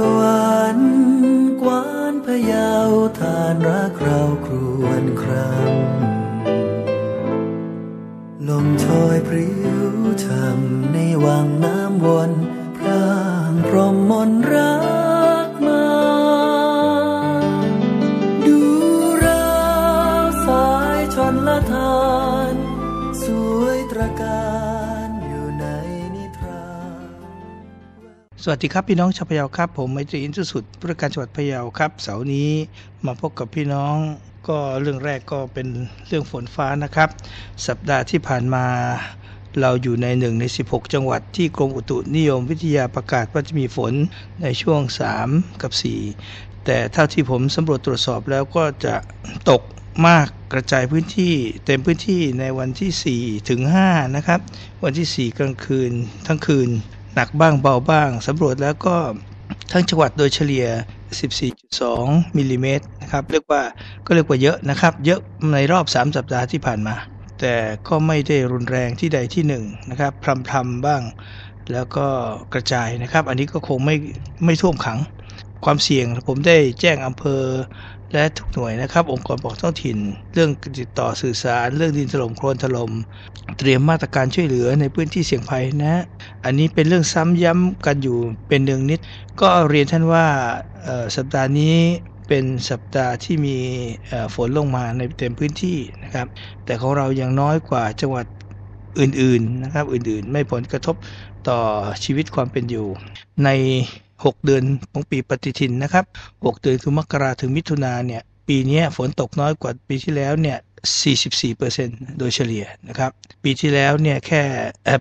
สวรรค์กวานพยาวทานรักเราครวนครำลมชอยพริ้วทำในวังน้ำวนพรางพรหมมนรัก สวัสดีครับพี่น้องชาวพะเยาครับ ผมไมตรีอินทรสุดผู้ราชการจังหวัดพะเยาครับ เสาร์นี้มาพบกับพี่น้องก็เรื่องแรกก็เป็นเรื่องฝนฟ้านะครับ สัปดาห์ที่ผ่านมา เราอยู่ในหนึ่งใน 16 จังหวัดที่กรมอุตุนิยมวิทยาประกาศว่าจะมีฝนในช่วง 3 กับ 4 แต่เท่าที่ผมสำรวจตรวจสอบแล้วก็จะตกมากกระจายพื้นที่เต็มพื้นที่ในวันที่ 4 ถึง 5 นะครับ วันที่ 4 กลางคืนทั้งคืน หนักบ้างเบาบ้างสำรวจแล้วก็ทั้งจังหวัดโดยเฉลี่ย 14.2มิลลิเมตรนะครับเรียกว่าก็เรียกว่าเยอะนะครับ เยอะในรอบ 3 สัปดาห์ที่ผ่านมา แต่ก็ไม่ได้รุนแรงที่ใดที่หนึ่งนะครับพรำพรำบ้างแล้วก็กระจายนะครับ อันนี้ก็คงไม่ไม่ท่วมขัง ความเสี่ยงผมได้แจ้งอำเภอ และทุกหน่วยนะครับ องค์กรปกครองท้องถิ่น เรื่องติดต่อสื่อสาร เรื่องดินถล่มโคลนถล่มเตรียมมาตรการช่วยเหลือในพื้นที่เสี่ยงภัยนะ อันนี้เป็นเรื่องซ้ำย้ำกันอยู่เป็นเนืองนิด ก็เรียนท่านว่าสัปดาห์นี้เป็นสัปดาห์ที่มีฝนลงมาในเต็มพื้นที่นะครับ แต่ของเรายังน้อยกว่าจังหวัดอื่นๆนะครับ อื่นๆ ไม่ผลกระทบต่อชีวิตความเป็นอยู่ ใน 6 เดือนของปีปฏิทินนะครับ 6 เดือนคือมกราถึงมิถุนาเนี่ยปีนี้ฝนตกน้อยกว่าปีที่แล้วเนี่ย44%โดยเฉลี่ยนะครับ ปีที่แล้วเนี่ยแค่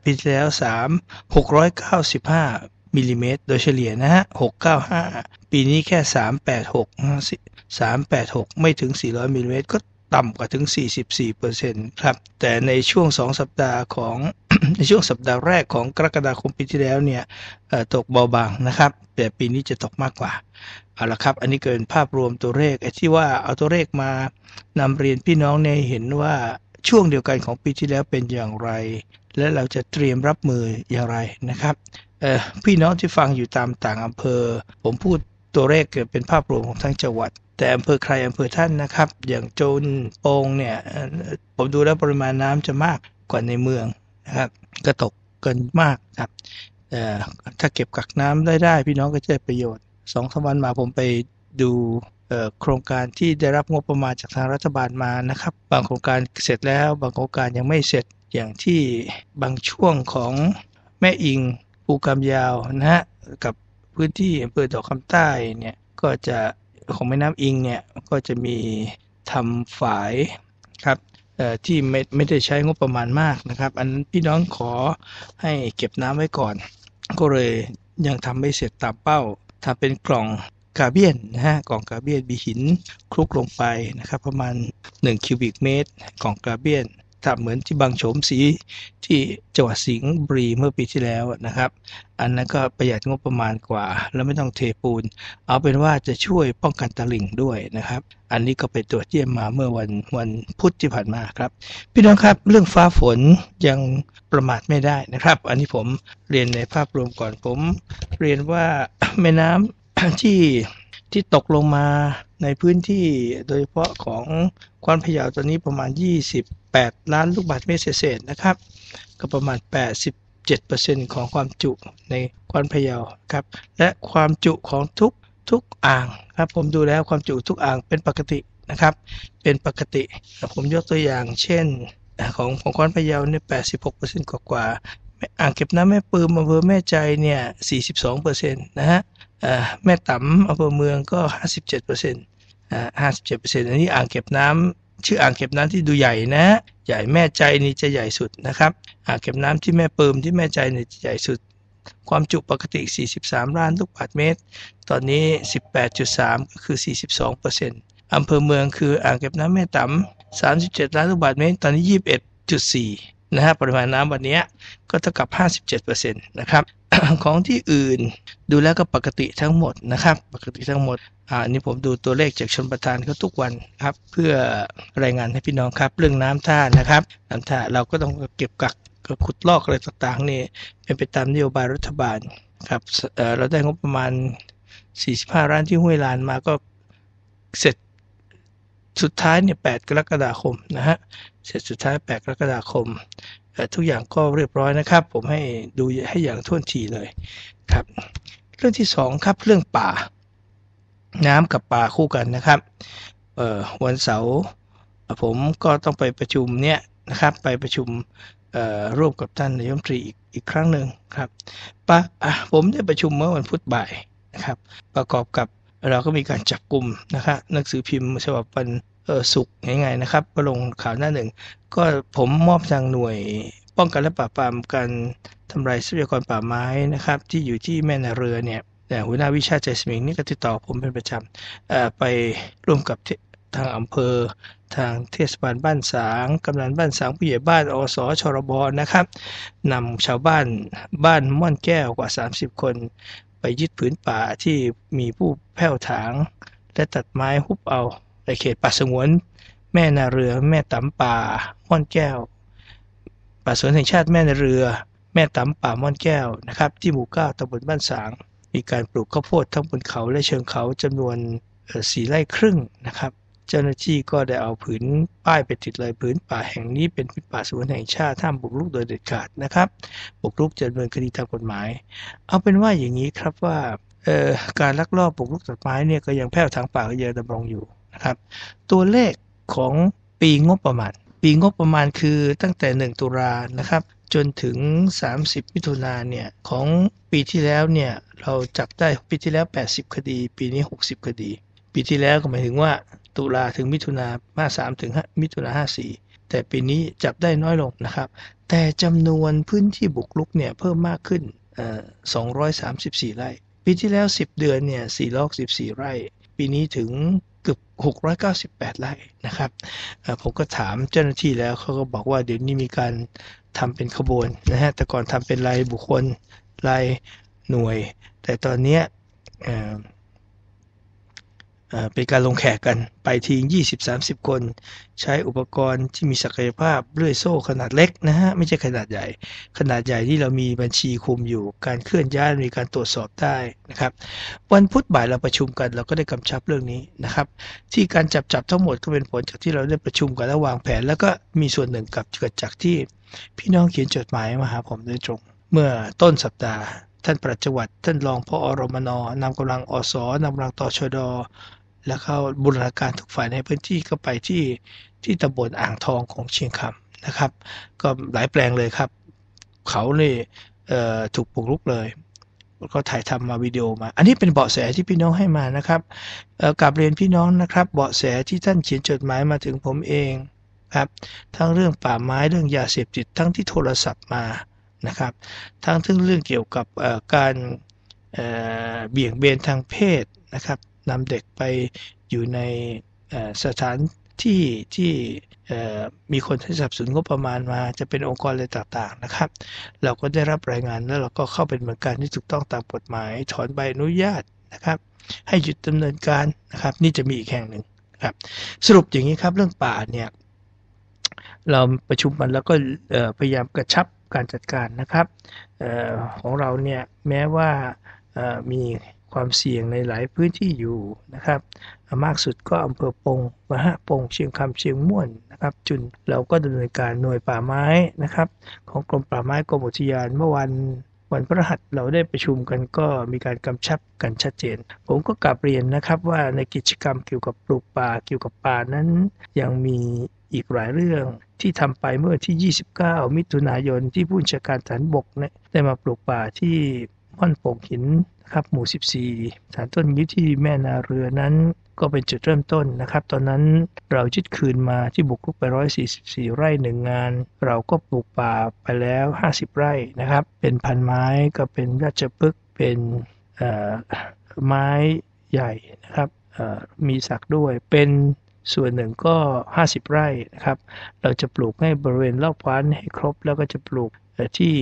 ปีที่แล้ว 3 695มิลลิเมตรโดยเฉลี่ยนะฮะ 695 ปีนี้แค่ 386 386 ไม่ถึง 400มิลลิเมตรก็ ต่ำกว่าถึง 44%ครับ แต่ในช่วง 2 สัปดาห์ของ ในช่วงสัปดาห์แรกของกรกฎาคมปีที่แล้วเนี่ยตกเบาบางนะครับ แต่ปีนี้จะตกมากกว่า เอาละครับ อันนี้เกินภาพรวมตัวเลขไอ้ที่ว่าเอาตัวเลขมานำเรียนพี่น้องในเห็นว่าช่วงเดียวกันของปีที่แล้วเป็นอย่างไร และเราจะเตรียมรับมืออย่างไรนะครับพี่น้องที่ฟังอยู่ตามต่างอำเภอ ผมพูด ตัวเลขเกิดเป็นภาพรวมของทั้งจังหวัด แต่อำเภอใครอำเภอท่านนะครับ อย่างโจนโปงเนี่ยผมดูแล้วปริมาณน้ำจะมากกว่าในเมืองนะครับก็ตกเกินมากครับเอ่ถ้าเก็บกักน้ำได้ได้พี่น้องก็จะได้ประโยชน์สองสามวันมาผมไปดูโครงการที่ได้รับงบประมาณจากทางรัฐบาลมานะครับ บางโครงการเสร็จแล้ว บางโครงการยังไม่เสร็จอย่างที่บางช่วงของแม่อิงภูกำยาวนะฮะกับ พื้นที่อำเภอดอกคำใต้เนี่ยก็จะของแม่น้ำอิงเนี่ยก็จะมีทำฝายครับที่ไม่ไม่ได้ใช้งบประมาณมากนะครับ อันนั้นพี่น้องขอให้เก็บน้ำไว้ก่อน ก็เลยยังทำไม่เสร็จตามเป้าทำเป็นกล่องกาเบียนนะฮะกล่องกาเบียนมีหินคลุกลงไปนะครับ ประมาณ 1 คิวบิกเมตรกล่องกาเบียน ทำเหมือนที่บางโฉมสีที่จังหวัดสิงห์บุรีเมื่อปีที่แล้วนะครับ อันนั้นก็ประหยัดงบประมาณกว่า แล้วไม่ต้องเทปูน เอาเป็นว่าจะช่วยป้องกันตะลิ่งด้วยนะครับ อันนี้ก็ไปตรวจเยี่ยมมาเมื่อวันวันพุธที่ผ่านมาครับ พี่น้องครับเรื่องฟ้าฝนยังประมาทไม่ได้นะครับ อันนี้ผมเรียนในภาพรวมก่อนผม เรียนว่าแม่น้ำที่ ที่ตกลงมาในพื้นที่โดยเฉพาะของกวานพะเยาตอนนี้ประมาณ 28 ล้านลูกบาศก์เมตรเศษนะครับ ก็ประมาณ 87%ของความจุในกวานพะเยาครับ และความจุของทุกทุกอ่างครับ ผมดูแล้วความจุทุกอ่างเป็นปกตินะครับ เป็นปกติ ผมยกตัวอย่างเช่น ของของกวานพะเยาเนี่ย86%กว่ากว่าอ่างเก็บน้ำแม่ปืมอำเภอแม่ใจเนี่ย 42%นะฮะเอ่อ แม่ต๋ำอำเภอเมืองก็ 57%อ่า57%อันนี้อ่างเก็บน้ำชื่ออ่างเก็บน้ำที่ดูใหญ่นะ ใหญ่แม่ใจนี่จะใหญ่สุดนะครับ อ่างเก็บน้ำที่แม่ปืมที่แม่ใจนี่จะใหญ่สุด ความจุปกติ 43 ล้านลูกบาศก์เมตร ตอนนี้ 18.3 ก็คือ 42%อำเภอเมืองคืออ่างเก็บน้ำแม่ต๋ำ37 ล้านลูกบาศก์เมตร ตอนนี้ 21.4นะฮะปริมาณน้ำวันนี้ก็เท่ากับ 57%นะครับ ของที่อื่น ดูแล้วก็ปกติทั้งหมดนะครับ ปกติทั้งหมดอ่านนี้ผมดูตัวเลขจากชนประทานเขาทุกวันครับเพื่อรายงานให้พี่น้องครับ เรื่องน้ำท่านะครับน้ำท่าเราก็ต้องเก็บกักก็ขุดลอกอะไรต่างๆนี่เป็นไปตามนโยบายรัฐบาลครับเราได้งบประมาณ 45ร้านที่ห้วยลานมาก็เสร็จ สุดท้ายเนี่ย8กรกฎาคมนะฮะเสร็จสุดท้าย 8 กรกฎาคม ทุกอย่างก็เรียบร้อยนะครับ ผมให้ดูให้อย่างท่วนทีเลยครับเรื่องที่ 2 ครับเรื่องป่า น้ำกับป่าคู่กันนะครับวันเสาร์ผมก็ต้องไปประชุมเนี่ยนะครับไปประชุมร่วมกับท่านนายมตรีอีกอีกครั้งหนึ่งครับปะผมได้ประชุมเมื่อวันพุธบ่ายนะครับ ประกอบกับ เราก็มีการจับกลุ่มนะครับหนังสือพิมพ์ฉบับวันศุกร์ง่ายๆนะครับก็ลงข่าวหน้าหนึ่ง ก็ผมมอบทางหน่วยป้องกันและปราบปรามการทำลายทรัพยากรป่าไม้นะครับ ที่อยู่ที่แม่นาเรือเนี่ยแต่หัวหน้าวิชาใจสมิงนี่ก็ติดต่อผมเป็นประจำไปร่วมกับทางอำเภอ ทางเทศบาลบ้านสางกำนันบ้านสางผู้ใหญ่บ้านอสชรบนะครับนำชาวบ้านบ้านม่อนแก้วกว่า 30 คน ไปยึดผืนป่าที่มีผู้แผ่วถาง และตัดไม้ฮุบเอาในเขตป่าสงวน แม่นาเรือ แม่ตำป่าม่อนแก้ว ป่าสวนแห่งชาติแม่นาเรือ แม่ตำป่าม่อนแก้วนะครับ ที่หมู่เก้าตำบลบ้านสาง มีการปลูกข้าวโพดทั้งบนเขาและเชิงเขาจำนวนสี่ไร่ครึ่งนะครับ เจ้าหน้าที่ก็ได้เอาผืนป้ายไปติดเลยผืนป่าแห่งนี้เป็นผืนป่าสวนแห่งชาติห้ามบุกรุกโดยเด็ดขาดนะครับบุกรุกจะดำเนินคดีตามกฎหมาย เอาเป็นว่าอย่างนี้ครับว่าการลักลอบบุกรุกตัดไม้เนี่ยก็ยังแพร่ทางป่าก็ยังดำรงอยู่นะครับตัวเลขของปีงบประมาณ ปีงบประมาณคือตั้งแต่ 1 ตุลานะครับจนถึง 30 มิถุนาเนี่ยของปีที่แล้วเนี่ยเราจับได้ปีที่แล้ว 80 คดี ปีนี้ 60 คดี ปีที่แล้วก็หมายถึงว่า ตุลาถึงมิถุนาห้าสามถึงมิถุนาห้าสี่แต่ปีนี้จับได้น้อยลงนะครับ แต่จำนวนพื้นที่บุกลุกเนี่ยเพิ่มมากขึ้นสองร้อยสามสิบสี่ไร่ ปีที่แล้วสิบเดือนเนี่ยสี่ร้อยสิบสี่ไร่ ปีนี้ถึงเกือบ698 ไร่นะครับ ผมก็ถามเจ้าหน้าที่แล้วเขาก็บอกว่าเดี๋ยวนี้มีการทำเป็นขบวนนะฮะ แต่ก่อนทำเป็นรายบุคคลรายหน่วย แต่ตอนนี้ เป็นการลงแขกกันไปที20-30 คน ใช้อุปกรณ์ที่มีศักยภาพเลื่อยโซ่ขนาดเล็กนะฮะ ไม่ใช่ขนาดใหญ่ ขนาดใหญ่ที่เรามีบัญชีคุมอยู่ การเคลื่อนย้ายมีการตรวจสอบได้นะครับ วันพุธบ่ายเราประชุมกัน เราก็ได้กำชับเรื่องนี้นะครับ ที่การจับจับทั้งหมดก็เป็นผลจากที่เราได้ประชุมกันและวางแผน แล้วก็มีส่วนหนึ่งกับเกิดจากที่พี่น้องเขียนจดหมายมาหาผมโดยตรง เมื่อต้นสัปดาห์ ท่านประจวัตท่านรองพออรมนนำกำลังอสนำกำลังตชดแล้วเข้าบูรณาการทุกฝ่ายในพื้นที่ก็ไปที่ที่ตำบลอ่างทองของเชียงคำนะครับ ก็หลายแปลงเลยครับ เขาเนี่ถูกปลุกลุกเลยก็ถ่ายทำมาวิดีโอมา อันนี้เป็นเบาะแสที่พี่น้องให้มานะครับกับเรียนพี่น้องนะครับ เบาะแสที่ท่านเขียนจดหมายมาถึงผมเองครับ ทั้งเรื่องป่าไม้เรื่องยาเสพติดทั้งที่โทรศัพท์มา นะครับ ทั้งทั้งเรื่องเกี่ยวกับการเบี่ยงเบนทางเพศนะครับนำเด็กไปอยู่ในสถานที่ที่มีคนที่สับสนงบประมาณมาจะเป็นองค์กรอะไรต่างๆนะครับ เราก็ได้รับรายงานแล้วเราก็เข้าเป็นเหมือนการที่ถูกต้องตามกฎหมาย ถอนใบอนุญาตนะครับ ให้หยุดดำเนินการนะครับ นี่จะมีอีกแห่งหนึ่งครับ สรุปอย่างนี้ครับเรื่องป่าเนี่ยเราประชุมมันแล้วก็พยายามกระชับ การจัดการนะครับออของเราเนี่ยแม้ว่ามีความเสี่ยงในหลายพื้นที่อยู่นะครับ มากสุดก็อำเภอปงมหาปงเชียงคำเชียงม่วนนะครับจุนเราก็ดำเนินการหน่วยป่าไม้นะครับ ของกรมป่าไม้กรมอุทยานเมื่อวันวันพฤหัสเราได้ประชุมกันก็มีการกำชับกันชัดเจน ผมก็กลับเรียนนะครับว่าในกิจกรรมเกี่ยวกับปลูกป่าเกี่ยวกับป่านั้น ยังมี อีกหลายเรื่องที่ทำไปเมื่อที่ 29 มิถุนายนที่ผู้บัญชาการฐานบกเนี่ยได้มาปลูกป่าที่ม่อนโป่งหินครับหมู่ 14 ฐานต้นยึดที่แม่นาเรือนั้นก็เป็นจุดเริ่มต้นนะครับ ตอนนั้นเรายึดคืนมาที่บุกรุกไป 144 ไร่หนึ่งงาน เราก็ปลูกป่าไปแล้ว 50 ไร่นะครับ เป็นพันไม้ก็เป็นราชพฤกษ์เป็นไม้ใหญ่นะครับมีสักด้วยเป็น ส่วนหนึ่งก็ 50 ไร่นะครับเราจะปลูกให้บริเวณรอบพันให้ครบ แล้วก็จะปลูกที่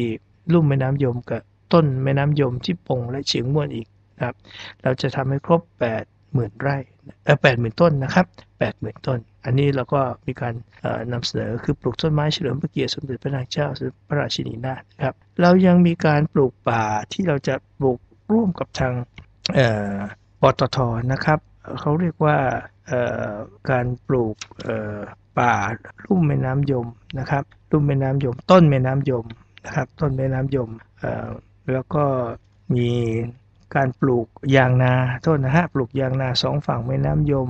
ลุ่มแม่น้ำยมกับต้นแม่น้ำยมที่ปงและเฉียงม่วนอีกนะครับ เราจะทำให้ครบ 8 0,000ไร่เออแปดหมื่นต้นนะครับแปดหมื่นต้น อันนี้เราก็มีการนำเสนอคือปลูกต้นไม้เฉลิมพระเกียรติสมเด็จพระนางเจ้าพระราชินีนาถครับเรายังมีการปลูกป่าที่เราจะปลูกร่วมกับทางปตทนะครับเขาเรียกว่า การปลูกป่าลุ่มแม่น้ำยมนะครับลุ่มแม่น้ำยม ต้นแม่น้ำยมนะครับต้นแม่น้ำยมแล้วก็มีการปลูกยางนาโทษนะฮะปลูกยางนาสองฝั่งแม่น้ำยม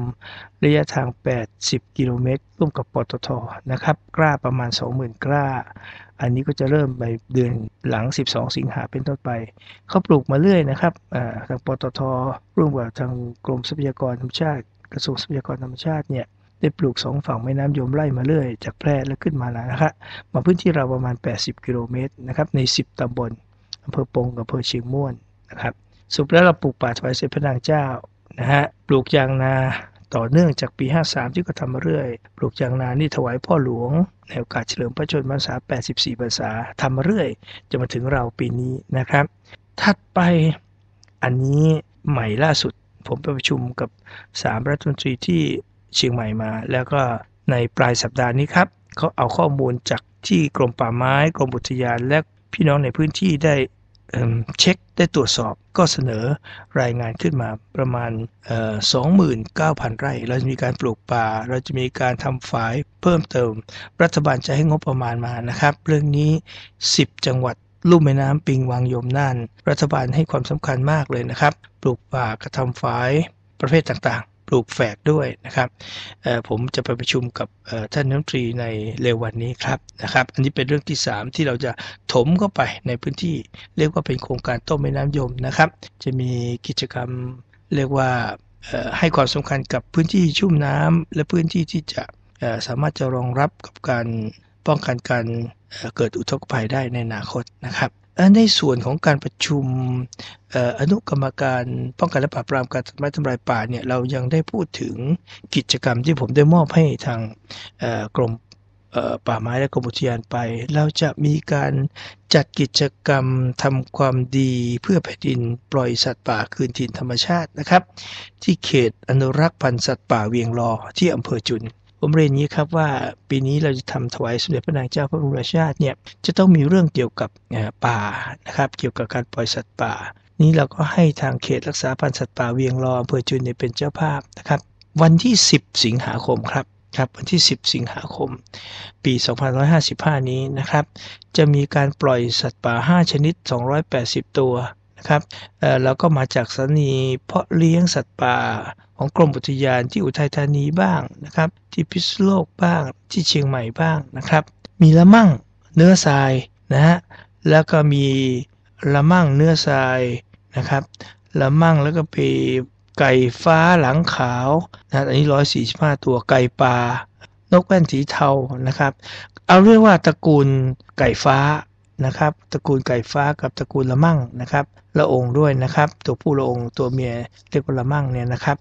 ระยะทาง 80 กิโลเมตร ร่วมกับปตทนะครับ กล้าประมาณ 20,000 กล้า อันนี้ก็จะเริ่มไปเดือนหลัง 12 สิงหาเป็นต้นไป เขาปลูกมาเรื่อยนะครับทางปตทร่วมกับทางกรมทรัพยากรธรรมชาติ กระทรวงทรัพยากรธรรมชาติเนี่ยได้ปลูกสองฝั่งแม่น้ำยมไล่มาเรื่อย จากแพร่แล้วขึ้นมาแล้วนะครับมาพื้นที่เราประมาณ 80 กิโลเมตรนะครับใน 10ตำบลอำเภอปงกับอำเภอเชียงม่วนนะครับสุดแล้วเราปลูกป่าถวายเสด็จพระนางเจ้านะฮะปลูกยางนาต่อเนื่องจากปี 53 ที่ก็ทำมาเรื่อย ปลูกยางนานี่ถวายพ่อหลวง ในโอกาสเฉลิมพระชนมพรรษา 84พรรษาทำมาเรื่อย จะมาถึงเราปีนี้นะครับ ถัดไปอันนี้ใหม่ล่าสุด ผมไปประชุมกับ 3 รัฐมนตรีที่เชียงใหม่มา แล้วก็ในปลายสัปดาห์นี้ครับเขาเอาข้อมูลจากที่กรมป่าไม้ กรมอุทยาน และพี่น้องในพื้นที่ได้เช็คได้ตรวจสอบก็เสนอรายงานขึ้นมาประมาณ 29,000 ไร่ เราจะมีการปลูกป่า เราจะมีการทำฝายเพิ่มเติม รัฐบาลจะให้งบประมาณมานะครับ เรื่องนี้ 10 จังหวัดลุ่มแม่น้ำปิงวังยมน่าน รัฐบาลให้ความสำคัญมากเลยนะครับ ปลูกป่ากระทำฝายประเภทต่างๆ ปลูกแฝกด้วยนะครับผมจะไปประชุมกับท่านนักตรีในเร็ววันนี้ครับนะครับอันนี้เป็นเรื่องที่ 3 ที่เราจะถมเข้าไปในพื้นที่ เรียกว่าเป็นโครงการต้มแม่น้ำยมนะครับ จะมีกิจกรรมเรียกว่าให้ความสำคัญกับพื้นที่ชุ่มน้ำและพื้นที่ที่จะสามารถจะรองรับกับการป้องกันการเกิดอุทกภัยได้ในอนาคตนะครับ ในส่วนของการประชุมอนุกรรมการป้องกันและปราบปรามการตัดไม้ทำลายป่าเนี่ยเรายังได้พูดถึงกิจกรรมที่ผมได้มอบให้ทางกรมป่าไม้และกรมอุทยานไป เราจะมีการจัดกิจกรรมทำความดีเพื่อแผ่นดินปล่อยสัตว์ป่าคืนถิ่นธรรมชาตินะครับ ที่เขตอนุรักษ์พันธุ์สัตว์ป่าเวียงรอที่อำเภอจุน ผมเรียนนี้ครับว่าปีนี้เราจะทำถวายสมเด็จพระนางเจ้าพระบรมราชาติเนี่ยจะต้องมีเรื่องเกี่ยวกับป่านะครับ เกี่ยวกับการปล่อยสัตว์ป่า นี้เราก็ให้ทางเขตรักษาพันธุ์สัตว์ป่าเวียงรออำเภอจุนเนี่ยเป็นเจ้าภาพนะครับ วันที่ 10 สิงหาคมครับครับวันที่ 10 สิงหาคม ปี 2555 นี้นะครับ จะมีการปล่อยสัตว์ป่า 5 ชนิด 280 ตัวนะครับแล้วก็มาจากสถานีเพาะเลี้ยงสัตว์ป่า ของกรมอุทยานที่อุทัยธานีบ้างนะครับ ที่พิษณุโลกบ้างที่เชียงใหม่บ้างนะครับ มีละมั่งเนื้อทรายนะฮะแล้วก็มีละมั่งเนื้อทรายนะครับละมั่งแล้วก็ไปไก่ฟ้าหลังขาวนะอันนี้ร้อยสี่สิบห้าตัวไก่ปลานกแว่นสีเทานะครับ เอาเรียกว่าตระกูลไก่ฟ้านะครับ ตระกูลไก่ฟ้ากับตระกูลละมั่งนะครับ ละองด้วยนะครับ ตัวผู้ละองตัวเมียเรียกว่าละมั่งเนี่ยนะครับ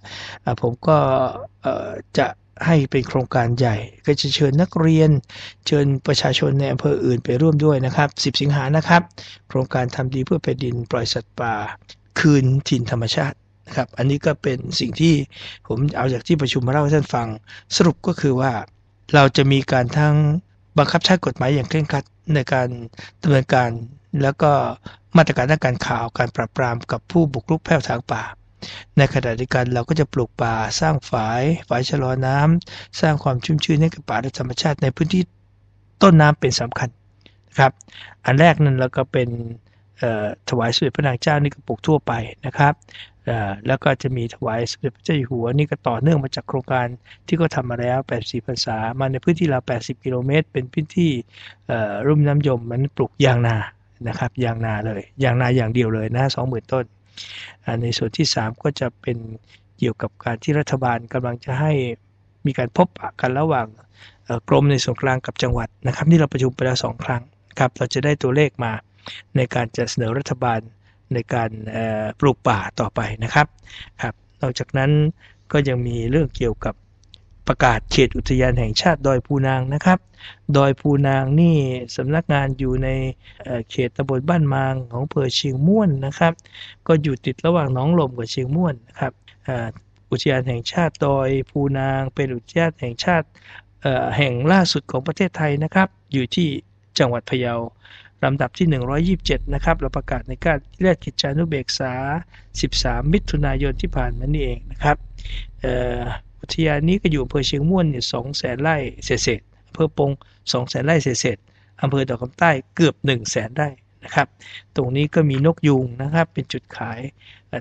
ผมก็จะให้เป็นโครงการใหญ่ ก็จะเชิญนักเรียน เชิญประชาชนในอำเภออื่นไปร่วมด้วยนะครับ 10 สิงหานะครับ โครงการทำดีเพื่อแผ่นดินปล่อยสัตว์ป่า คืนถิ่นธรรมชาตินะครับ อันนี้ก็เป็นสิ่งที่ผมเอาจากที่ประชุมมาเล่าให้ท่านฟัง สรุปก็คือว่าเราจะมีการทั้งบังคับใช้กฎหมายอย่างเคร่งครัดในการดำเนินการแล้วก็ มาตรการด้านการข่าวการปราบปรามกับผู้บุกรุกแผ่วทางป่า ในขณะเดียวกันเราก็จะปลูกป่าสร้างฝายฝายชะลอน้ำสร้างความชุ่มชื้นให้กับป่าและธรรมชาติในพื้นที่ต้นน้ำเป็นสำคัญนะครับ อันแรกนั้นเราก็เป็นถวายสมเด็จพระนางเจ้านี่ก็ปลูกทั่วไปนะครับแล้วก็จะมีถวายสมเด็จพระเจ้าอยู่หัวนี่ก็ต่อเนื่องมาจากโครงการที่ก็ทำมาแล้ว 84พรรษามาในพื้นที่รา80 กิโลเมตร เป็นพื้นที่รุ่มน้ำยมมันปลูกยางนา นะครับยางนาเลยยางนาอย่างเดียวเลยนะ20,000ต้น ในส่วนที่ 3 ก็จะเป็นเกี่ยวกับการที่รัฐบาลกำลังจะให้มีการพบปะกันระหว่างกรมในส่วนกลางกับจังหวัดนะครับที่เราประชุมไปแล้วสองครั้งครับเราจะได้ตัวเลขมาในการจะเสนอรัฐบาลในการปลูกป่าต่อไปนะครับครับนอกจากนั้นก็ยังมีเรื่องเกี่ยวกับ ประกาศเขตอุทยานแห่งชาติดอยภูนางนะครับ ดอยภูนางนี่สำนักงานอยู่ในเขตตำบลบ้านมางของอำเภอเชียงม่วนนะครับ ก็อยู่ติดระหว่างหนองลมกับเชียงม่วนนะครับอุทยานแห่งชาติดอยภูนาง เป็นอุทยานแห่งชาติแห่งล่าสุดของประเทศไทยนะครับ อยู่ที่จังหวัดพะเยาลำดับที่ 127 นะครับ เราประกาศในการแรกกิจจานุเบกษา 13 มิถุนายนที่ผ่านมานี่เองนะครับ อุทยานนี้ก็อยู่อำเภอเชียงม่วนเนี่ยสองแสนไร่เศษอำเภอปงสองแสนไร่เศษอำเภอดอกคำใต้เกือบ1 0 0 0 0แสนไร่นะครับ ตรงนี้ก็มีนกยูงนะครับ เป็นจุดขาย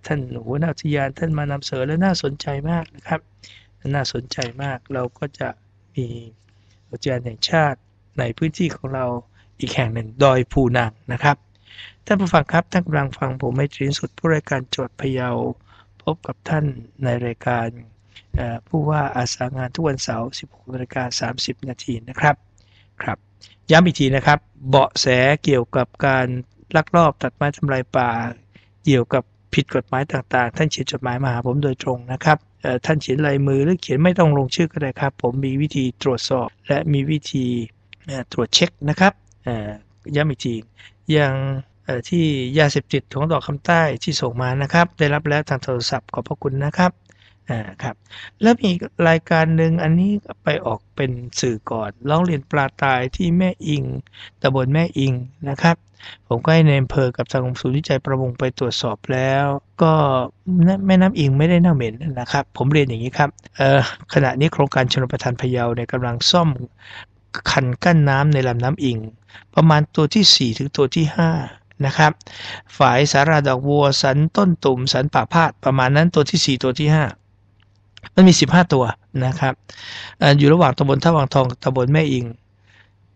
ท่านหัวหน้าอุทยานท่านมานำเสนอและน่าสนใจมากนะครับ น่าสนใจมากเราก็จะมีอุทยานแห่งชาติในพื้นที่ของเราอีกแห่งหนึ่งดอยภูนางนะครับท่านผู้ฟังครับท่านกำลังฟังผมไม่ตรีสุดผู้รายการจดพะเยาพบกับท่านในรายการ ผู้ว่าอาสางานทุกวันเสาร์ 16นาฬิกา30 นาทีนะครับครับ ย้ำอีกทีนะครับ เบาะแสเกี่ยวกับการลักลอบตัดไม้ทำลายป่า เกี่ยวกับผิดกฎหมายต่างๆ ท่านเขียนจดหมายมาหาผมโดยตรงนะครับท่านเขียนลายมือหรือเขียนไม่ต้องลงชื่อก็ได้ครับ ผมมีวิธีตรวจสอบ และมีวิธีตรวจเช็คนะครับย้ำอีกทีอย่างที่ยาเสพติดของดอกคำใต้ที่ส่งมานะครับ ได้รับแล้วทางโทรศัพท์ขอบพระคุณนะครับ อ่าครับ แล้วมีรายการหนึ่งอันนี้ไปออกเป็นสื่อก่อนร้องเรียนปลาตายที่แม่อิงตำบลแม่อิงนะครับ ผมก็ให้ในอำเภอกับทางศูนย์วิจัยประมงไปตรวจสอบแล้ว ก็แม่น้ำอิงไม่ได้เน่าเหม็นนะครับ ผมเรียนอย่างนี้ครับขณะนี้โครงการชนประทานพะเยาเนี่ยกำลังซ่อมคันกั้นน้ำในลำน้ำอิง ประมาณตัวที่ 4 ถึงตัวที่ 5นะครับฝายสาราดอกบัวสันต้นตุ่มสันป่าพาดประมาณนั้นตัวที่ 4 ตัวที่5 มันมี15ตัวนะครับอยู่ระหว่างตำบลท่าวังทองตำบลแม่อิง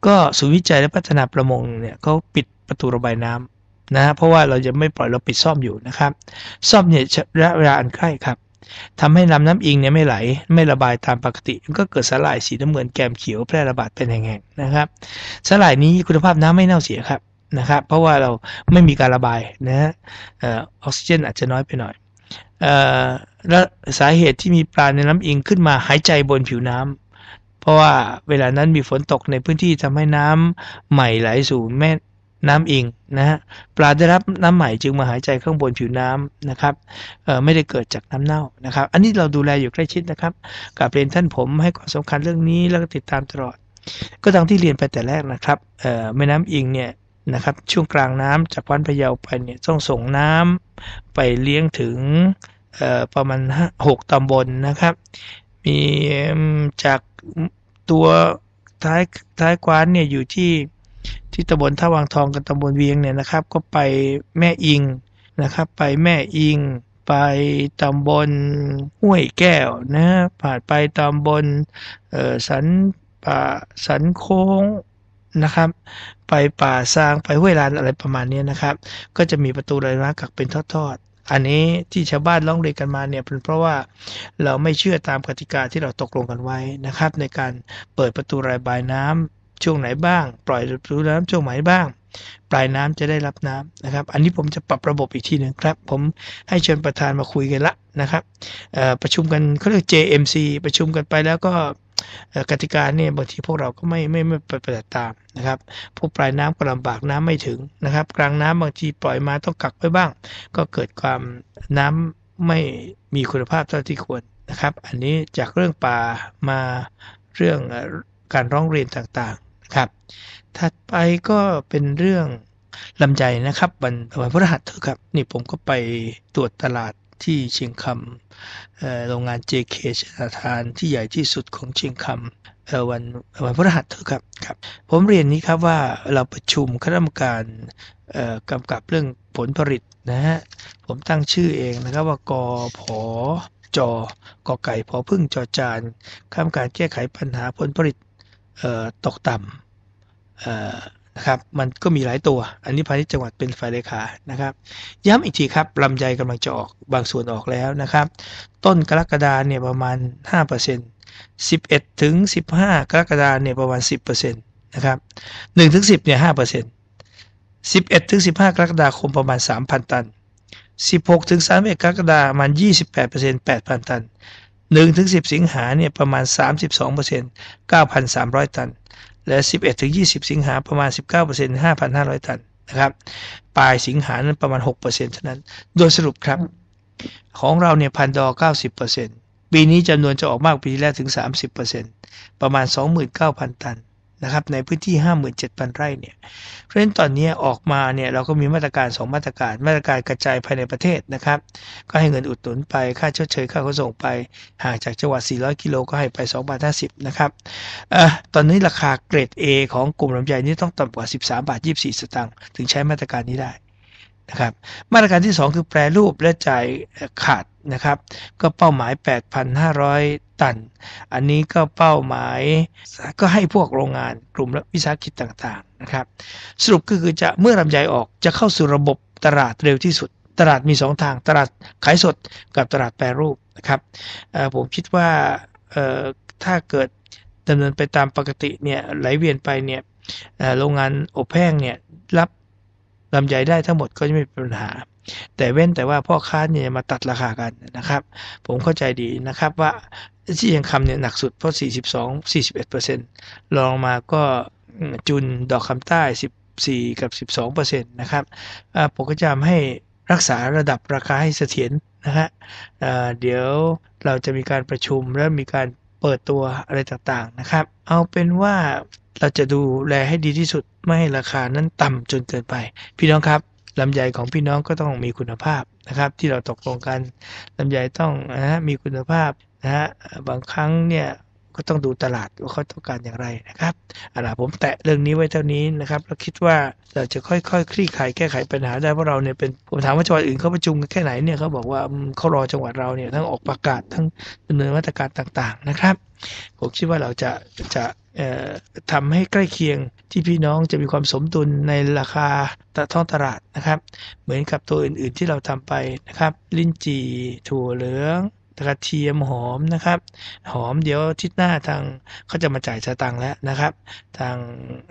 ก็ศูนย์วิจัยและพัฒนาประมงเนี่ยเขาปิดประตูระบายน้ำนะเพราะว่าเราจะไม่ปล่อยเราปิดซ่อมอยู่นะครับ ซ่อมเนี่ยระยะเวลาอันใกล้ครับทำให้ลำน้ำอิงเนี่ยไม่ไหล ไม่ระบายตามปกติ มันก็เกิดสลายสีน้ำเงินแกมเขียวแพร่ระบาดเป็นแห่งๆนะครับสลายนี้คุณภาพน้ำไม่เน่าเสียครับนะครับ เพราะว่าเราไม่มีการระบายนะฮะออกซิเจนอาจจะน้อยไปหน่อย และสาเหตุที่มีปลาในน้ำอิงขึ้นมาหายใจบนผิวน้ำเพราะว่าเวลานั้นมีฝนตกในพื้นที่ทำให้น้ำใหม่ไหลสู่แม่น้ำอิงนะฮะปลาได้รับน้ำใหม่จึงมาหายใจข้างบนผิวน้ำนะครับไม่ได้เกิดจากน้ำเน่านะครับ อันนี้เราดูแลอยู่ใกล้ชิดนะครับกับเรียนท่านผมให้ความสำคัญเรื่องนี้แล้วก็ติดตามตลอด ก็ดังที่เรียนไปแต่แรกนะครับแม่น้ำอิงเนี่ย นะครับช่วงกลางน้ำจากวันพะเยาไปเนี่ยต้องส่งน้ำไปเลี้ยงถึงประมาณหกตำบลนะครับ มีจากตัวท้ายท้ายกวานเนี่ยอยู่ที่ที่ตำบลท่าวังทองกับตำบลเวียงเนี่ยนะครับ ก็ไปแม่อิงนะครับไปแม่อิงไปตำบลห้วยแก้วนะผ่านไปตำบลสันป่าสันโค้ง นะครับ ไปป่าซางไปห้วยลานอะไรประมาณนี้นะครับ ก็จะมีประตูรายน้ำกักเป็นทอดๆ อันนี้ที่ชาวบ้านร้องเรียนกันมาเนี่ยเป็นเพราะว่าเราไม่เชื่อตามกติกาที่เราตกลงกันไว้นะครับ ในการเปิดประตูระบายน้ำช่วงไหนบ้าง ปล่อยรูน้ำช่วงไหนบ้าง ปลายน้ำจะได้รับน้ำนะครับ อันนี้ผมจะปรับระบบอีกทีหนึ่งครับ ผมให้เชิญประธานมาคุยกันละนะครับประชุมกันเขาเรียก JMC ประชุมกันไปแล้วก็ กติกาเนี่ยบางทีพวกเราก็ไม่ไม่ไม่ปฏิบัติตามนะครับ พวกปลายน้ำก็ลำบากน้ำไม่ถึงนะครับ กลางน้ำบางทีปล่อยมาต้องกักไว้บ้าง ก็เกิดความน้ำไม่มีคุณภาพเท่าที่ควรนะครับ อันนี้จากเรื่องป่ามาเรื่องการร้องเรียนต่างๆนะครับ ถัดไปก็เป็นเรื่องลำใจนะครับวันวันพฤหัสเถอะครับ นี่ผมก็ไปตรวจตลาด ที่เชียงคำโรงงาน JK ชนาทานที่ใหญ่ที่สุดของเชียงคำวันวันพฤหัสเถอะครับครับ ผมเรียนนี้ครับว่าเราประชุมคณะกรรมการกำกับเรื่องผลผลิตนะฮะผมตั้งชื่อเองนะครับว่ากอผอจอกอไก่พอพึ่งจอจานข้ามการแก้ไขปัญหาผลผลิตตกต่ำ นะครับมันก็มีหลายตัว อันนี้พาณิชย์จังหวัดเป็นฝ่ายเลขานะครับ ย้ำอีกทีครับลำไยกำลังจะออกบางส่วนออกแล้วนะครับ ต้นกรกฎาเนี่ยประมาณ 5% 11ถึง15 กรกฎาเนี่ยประมาณ 10%นะครับ1ถึง10เนี่ย5% 11ถึง15 กรกฎาคมประมาณ 3,000 ตัน 16ถึง31กรกฎาคมประมาณ 28% 8,000 ตัน1ถึง10 สิงหาเนี่ยประมาณ 32% 9,300 ตัน และ11ถึง20 สิงหาประมาณ 19% 5,500 ตันนะครับ ปลายสิงหานั้นประมาณ 6%เท่านั้น โดยสรุปครับ ของเราเนี่ยพันดอ 90%ปีนี้จำนวนจะออกมากปีที่แล้วถึง 30%ประมาณ 29,000 ตัน นะครับในพื้นที่ 57,000 ไร่เนี่ยเพราะฉะนั้นตอนนี้ออกมาเนี่ยเราก็มีมาตรการ 2 มาตรการ มาตรการกระจายภายในประเทศนะครับ ก็ให้เงินอุดหนุนไปค่าชดเชยค่าขนส่งไปห่างจากจังหวัด 400 กิโลก็ให้ไป2บาท50นะครับอะตอนนี้ราคาเกรด A ของกลุ่มลำไยนี่ต้องต่ำกว่า 13 บาท 24 สตางค์ถึงใช้มาตรการนี้ได้ นะครับมาตรการที่ 2 คือแปรรูปและจ่ายขาดนะครับก็เป้าหมาย 8,500 ตัน อันนี้ก็เป้าหมายก็ให้พวกโรงงานกลุ่มและวิสาหกิจต่างๆนะครับสรุปก็คือจะเมื่อลำไยออกจะเข้าสู่ระบบตลาดเร็วที่สุด ตลาดมี 2 ทางตลาดขายสดกับตลาดแปรรูปนะครับผมคิดว่าถ้าเกิดดำเนินไปตามปกติเนี่ยไหลเวียนไปเนี่ยโรงงานอบแห้งเนี่ยรับ ลำไยได้ทั้งหมดก็จะไม่มีปัญหา แต่เว้นแต่ว่าพ่อค้าเนี่ยมาตัดราคากันนะครับ ผมเข้าใจดีนะครับว่าที่ยังคำเนี่ยหนักสุดเพราะ 42 41%ลองมาก็จุนดอกคำใต้ 14 กับ 12%นะครับผมก็จะให้รักษาระดับราคาให้เสถียรนะฮะเดี๋ยวเราจะมีการประชุมและมีการเปิดตัวอะไรต่างๆนะครับ เอาเป็นว่าเราจะดูแลให้ดีที่สุด ไม่ให้ราคานั้นต่ำจนเกินไป พี่น้องครับลำไยของพี่น้องก็ต้องมีคุณภาพนะครับ ที่เราตกลงกันลำไยต้องนะมีคุณภาพนะฮะบางครั้งเนี่ยก็ต้องดูตลาดว่าเขาต้องการอย่างไรนะครับอาล่ะผมแตะเรื่องนี้ไว้เท่านี้นะครับเราคิดว่าเราจะค่อยๆคคลี่คลายแก้ไขปัญหาได้เพราะเราเนี่ยเป็นผมถามว่าจังหวัดอื่นเขาประชุมกันแค่ไหนเนี่ยเขาบอกว่าเขารอจังหวัดเราเนี่ยทั้งออกประกาศทั้งดำเนินมาตรการต่างๆนะครับ ผมคิดว่าเราจะจะ ทำให้ใกล้เคียงที่พี่น้องจะมีความสมดุลในราคาตท้องตลาดนะครับ เหมือนกับตัวอื่นๆที่เราทำไปนะครับ ลิ้นจี่ถั่วเหลืองกระเทียมหอมนะครับ หอมเดี๋ยวทิศหน้าทางเขาจะมาจ่ายสตังค์แล้วนะครับ ทาง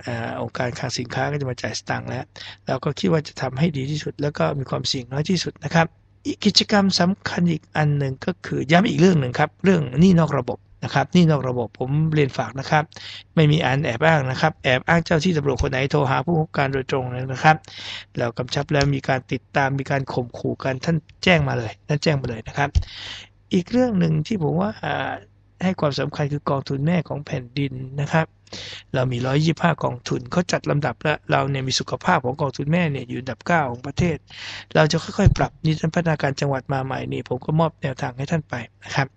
อองค์การคลังสินค้าก็จะมาจ่ายสตังค์แล้ว เราก็คิดว่าจะทำให้ดีที่สุด แล้วก็มีความเสี่ยงน้อยที่สุดนะครับอีกกิจกรรมสำคัญอีกอันหนึ่งก็คือย้ำอีกเรื่องหนึ่งครับ เรื่องหนี้นอกระบบ นะครับนี่นอกระบบผมเรียนฝากนะครับ ไม่มีอันแอบอ้างนะครับ แอบอ้างเจ้าที่ตำรวจคนไหนโทรหาผู้กำการโดยตรงเลยนะครับเรากำชับแล้วมีการติดตามมีการข่มขู่กันท่านแจ้งมาเลยนั่นแจ้งมาเลยนะครับ อีกเรื่องหนึ่งที่ผมว่า ให้ความสำคัญคือกองทุนแม่ของแผ่นดินนะครับ เรามี 125 กองทุนเขาจัดลำดับแล้วเราเนี่ยมีสุขภาพของกองทุนแม่เนี่ยอยู่อันดับ 9 ของประเทศ เราจะค่อยๆ ปรับนี่ท่านพัฒนาการจังหวัดมาใหม่นี่ผมก็มอบแนวทางให้ท่านไปนะครับ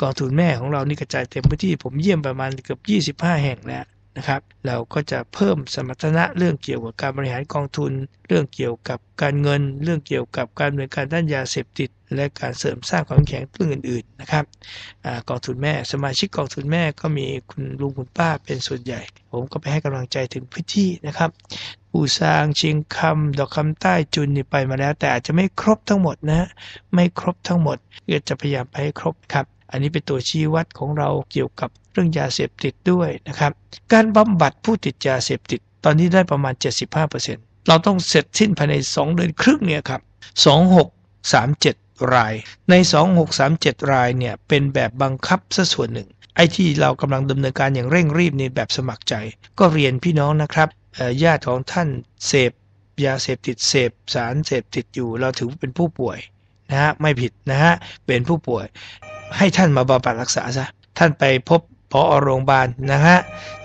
กองทุนแม่ของเรานี่กระจายเต็มพื้นที่ผมเยี่ยมประมาณเกือบ 25 แห่งแล้ว นะครับ เราก็จะเพิ่มสมรรถนะเรื่องเกี่ยวกับการบริหารกองทุน เรื่องเกี่ยวกับการเงิน เรื่องเกี่ยวกับการดำเนินการด้านยาเสพติด และการเสริมสร้างความแข็งเรื่องอื่นๆนะครับอกองทุนแม่สมาชิกกองทุนแม่ก็มีคุณลุงคุณป้าเป็นส่วนใหญ่ ผมก็ไปให้กำลังใจถึงพื้นที่นะครับปูซางเชียงคำดอกคำใต้จุนนี่ไปมาแล้ว แต่อาจจะไม่ครบทั้งหมดนะไม่ครบทั้งหมดก็จะพยายามไปให้ครบครับอันนี้เป็นตัวชี้วัดของเราเกี่ยวกับ เรื่องยาเสพติดด้วยนะครับ การบำบัดผู้ติดยาเสพติด ตอนนี้ได้ประมาณ 75%เราต้องเสร็จสิ้นภายใน 2 เดือนครึ่งเนี่ยครับ 2637 ราย ใน 2637 รายเนี่ยเป็นแบบบังคับซะส่วนหนึ่ง ไอ้ที่เรากำลังดำเนินการอย่างเร่งรีบในแบบสมัครใจ ก็เรียนพี่น้องนะครับญาติของท่านเสพยาเสพติดเสพสารเสพติดอยู่ เราถือเป็นผู้ป่วยนะฮะไม่ผิดนะฮะเป็นผู้ป่วย ให้ท่านมาบำบัดรักษาซะท่านไปพบ พอโรงพยาบาลนะฮะ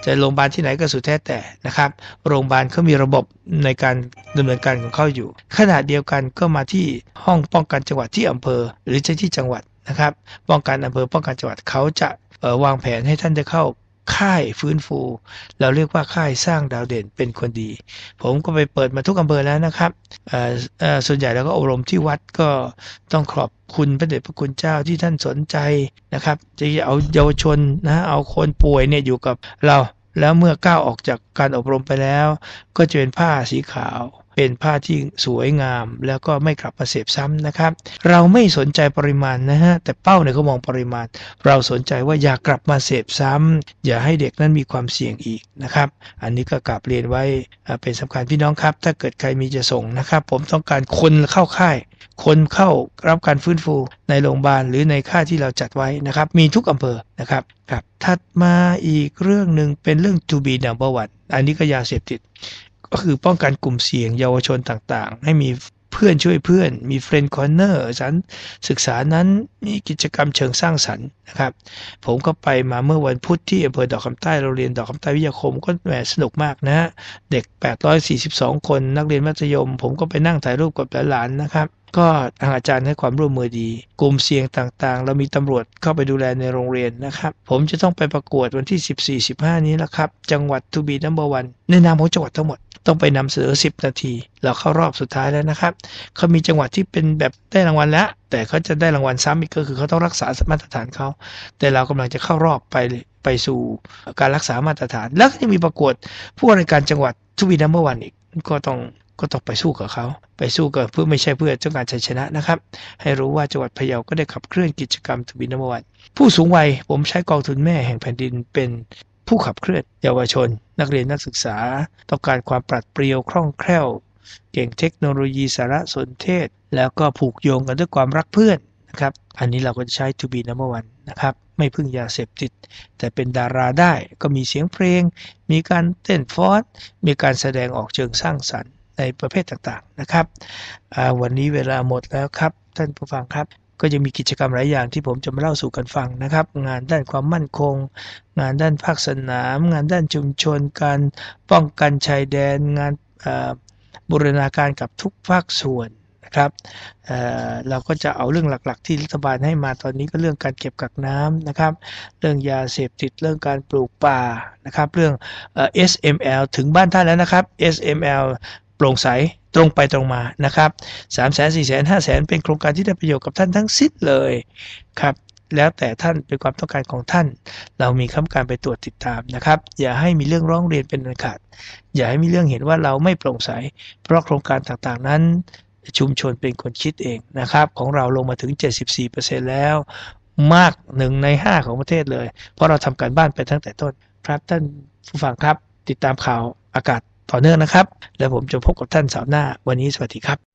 จะโรงพยาบาลที่ไหนก็สุดแท้แต่นะครับ โรงพยาบาลเขามีระบบในการดำเนินการของเขาอยู่ ขณะเดียวกันก็มาที่ห้องป้องกันจังหวัดที่อำเภอ หรือที่จังหวัดนะครับ ป้องกันอำเภอป้องกันจังหวัดเขาจะวางแผนให้ท่านได้เข้า ค่ายฟื้นฟู เราเรียกว่าค่ายสร้างดาวเด่นเป็นคนดี ผมก็ไปเปิดมาทุกอำเภอแล้วนะครับส่วนใหญ่แล้วก็อบรมที่วัดก็ต้องขอบคุณพระเดชพระคุณเจ้าที่ท่านสนใจนะครับจะเอาเยาวชนนะเอาคนป่วยเนี่ยอยู่กับเรา แล้วเมื่อก้าวออกจากการอบรมไปแล้ว ก็จะเป็นผ้าสีขาว เป็นผ้าที่สวยงาม แล้วก็ไม่กลับมาเสพซ้ำนะครับ เราไม่สนใจปริมาณนะฮะแต่เป้าเนี่ยเขามองปริมาณ เราสนใจว่าอย่ากลับมาเสพซ้ำอย่าให้เด็กนั้นมีความเสี่ยงอีกนะครับ อันนี้ก็กลับเรียนไว้เป็นสำคัญพี่น้องครับ ถ้าเกิดใครมีจะส่งนะครับ ผมต้องการคนเข้าค่าย คนเข้ารับการฟื้นฟูในโรงพยาบาลหรือในค่ายที่เราจัดไว้นะครับ มีทุกอำเภอนะครับครับถัดมาอีกเรื่องหนึ่งเป็นเรื่อง to be number one อันนี้ก็ยาเสพติด ก็คือป้องกันกลุ่มเสี่ยงเยาวชนต่างๆ ให้มีเพื่อนช่วยเพื่อน มีเฟรนด์คอนเนอร์สันศึกษานั้นมีกิจกรรมเชิงสร้างสรรค์นะครับ ผมก็ไปมาเมื่อวันพุธที่อำเภอดอกคำใต้เราเรียนดอกคำใต้วิทยาคมก็แหมสนุกมากนะฮะเด็ก 842 คนนักเรียนมัธยม ผมก็ไปนั่งถ่ายรูปกับหลานๆนะครับ ก็ทางอาจารย์ให้ความร่วมมือดี กลุ่มเสี่ยงต่างๆ เรามีตำรวจเข้าไปดูแลในโรงเรียนนะครับ ผมจะต้องไปประกวดวันที่ 14-15 นี้แล้วครับ จังหวัดทูบีนัมเบอร์วันในนามของจังหวัดทั้งหมดต้องไปนำเสนอ 10 นาที เราเข้ารอบสุดท้ายแล้วนะครับ เขามีจังหวัดที่เป็นแบบได้รางวัลแล้ว แต่เขาจะได้รางวัลซ้ำอีกก็คือเขาต้องรักษามาตรฐานเขา แต่เรากำลังจะเข้ารอบไปไปสู่การรักษามาตรฐาน แล้วก็ยังมีประกวดผู้ว่าราชการจังหวัดทูบีนัมเบอร์วันอีก ก็ต้อง ก็ต้องไปสู้กับเขา ไปสู้กับเพื่อไม่ใช่เพื่อต้องการชัยชนะนะครับ ให้รู้ว่าจังหวัดพะเยาก็ได้ขับเคลื่อนกิจกรรมทูบีนัมวันผู้สูงวัยผมใช้กองทุนแม่แห่งแผ่นดินเป็นผู้ขับเคลื่อนเยาวชน นักเรียนนักศึกษา ต้องการความปราดเปรียวคล่องแคล่ว เก่งเทคโนโลยีสารสนเทศ แล้วก็ผูกโยงกันด้วยความรักเพื่อนนะครับอันนี้เราก็จะใช้ to be number one นะครับไม่พึ่งยาเสพติด แต่เป็นดาราได้ก็มีเสียงเพลง มีการเต้นฟอนมีการแสดงออกเชิงสร้างสรรค์ ในประเภทต่างๆนะครับ วันนี้เวลาหมดแล้วครับ ท่านผู้ฟังครับ ก็ยังมีกิจกรรมหลายอย่างที่ผมจะมาเล่าสู่กันฟังนะครับ งานด้านความมั่นคง งานด้านภาคสนาม งานด้านชุมชน การป้องกันชายแดน งานบูรณาการกับทุกภาคส่วนนะครับเเราก็จะเอาเรื่องหลักๆ ที่รัฐบาลให้มาตอนนี้ก็เรื่องการเก็บกักน้ำนะครับ เรื่องยาเสพติด เรื่องการปลูกป่านะครับ เรื่อง SML ถึงบ้านท่านแล้วนะครับ SML โปร่งใสตรงไปตรงมานะครับ3 4 0 0 0 0 5 0 0 0เป็นโครงการที่ได้ประโยชน์กับท่านทั้งสิ้นเลยครับแล้วแต่ท่านเป็นความต้องการของท่าน เรามีคำการไปตรวจติดตามนะครับ อย่าให้มีเรื่องร้องเรียนเป็นอันขาด อย่าให้มีเรื่องเห็นว่าเราไม่โปร่งใส เพราะโครงการต่างๆนั้น ชุมชนเป็นคนคิดเองนะครับ ของเราลงมาถึง 74%แล้ว มากหนึ่งใน 5 ของประเทศเลย เพราะเราทำการบ้านไปตั้งแต่ต้น ครับท่านผู้ฟังครับ ติดตามข่าวอากาศ ต่อเนื่องนะครับ แล้วผมจะพบกับท่านสาวหน้าวันนี้สวัสดีครับ